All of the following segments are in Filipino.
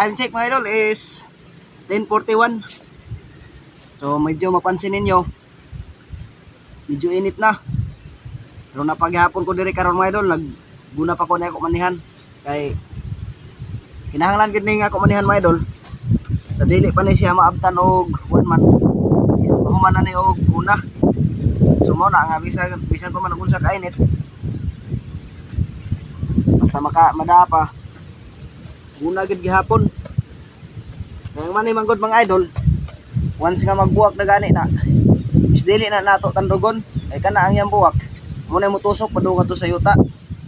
time check mga idol is 10.41. So medyo mapansin ninyo, medyo init na. Pero napaghapon ko diri karon mga idol, nagguna pa ko na ako manihan. Kay kinahanglan gid nga ako manihan mga idol. Sa dili pa ni siya maabtan og one month is mahuman na ni og una. So mo na nga bisan bisan pa man unsa ka init. Basta maka madapa. Una gid gihapon. Kaya man ni manggod mga idol, once nga magbuwak na gani na, is dili na nato tandugon, ay kana ang iyang buwak. Mo tusok padung to sa yuta.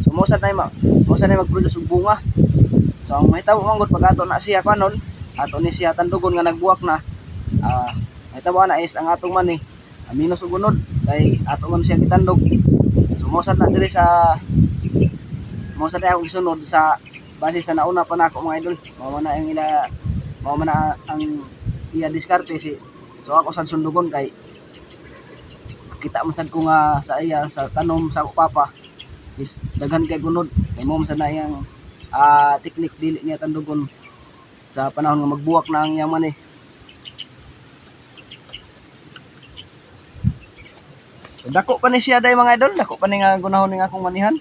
So mo sa nay mo sa nay mag-produce og bunga. So ang mahitabo manggod pag ato na siya kanon, ato ni siya tandugon nga nagbuwak na. Ah, mahitabo na is ang atong man ni aminos og unod kay ato man siya gitandog. So mo na diri sa mo sa akong gisunod sa base sa nauna pa na ako mga idol. Mao man na ang ila mao man na ang iya diskarte si so ako sa sundugon kay kita masad ko nga sa iya sa tanom sa papa is daghan kay gunod kay mo masad na iyang ah, teknik dili niya tandugon sa panahon nga magbuwak na ang iyang man eh. So, dako pa ni siya day mga idol, dako pa ni nga gunahon ni akong manihan.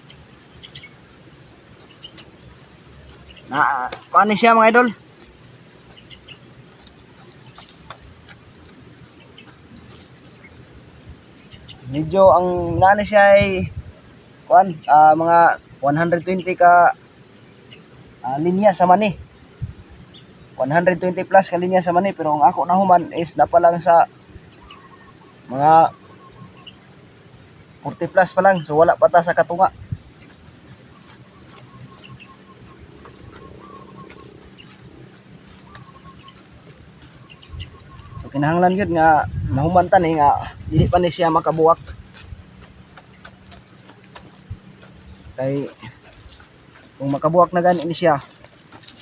Na, paano siya mga idol? Medyo ang nani siya ay kuan ah, mga 120 ka ah, linya sa mani. 120 plus ka linya sa mani pero ang ako nahuman is napalang sa mga 40 plus pa lang so wala pa ta sa katunga. Kinahanglan yun nga nahumantan eh nga dili pa ni siya makabuwak. Kay kung makabuwak na gani ni siya,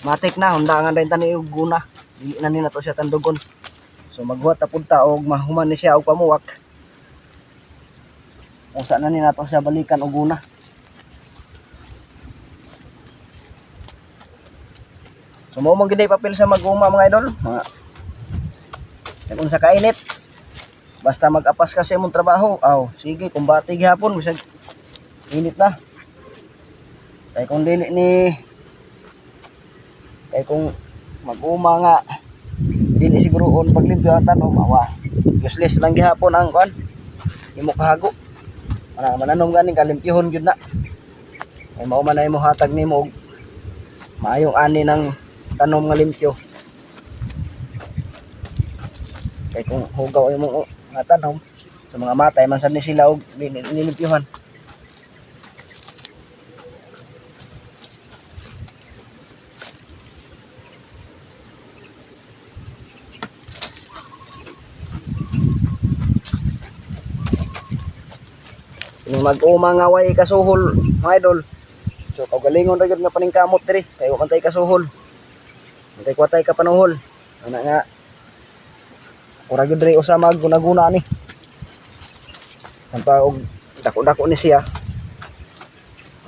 matik na hunda nga dayon tani og guna. Dili na ni nato siya tandugon. So maghuwat ta pud ta og mahuman ni siya og pamuwak. Usa na ni nato siya balikan og guna. So mo mong gid papel sa maguma mga idol, mga kung sa kainit. Basta mag-apas ka sa imong trabaho, aw, sige, kumbati gihapon, bisag init na. Kay kung dili ni kay kung mag-uma nga dili siguroon paglimpyo ang tanom. Useless lang gihapon ang kon. Imo kahago. Ana mananom ganing kalimpyhon gyud na. Kay mao man na imo hatag nimo maayong ani ng tanom nga limpyo. Kay kung hugaw yung mga mga tanom sa mga matay man sad ni sila og ni- ni- nilimpyuhan mag-uma nga way kasuhol mga idol. So kaugalingon ra gyud nga paningkamot diri kay wa kasuhol. Antay kwatay ka panuhol. Ana nga Ura gyud diri usa mag guna-guna ni. Sampa og dako-dako ni siya.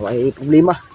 Way problema.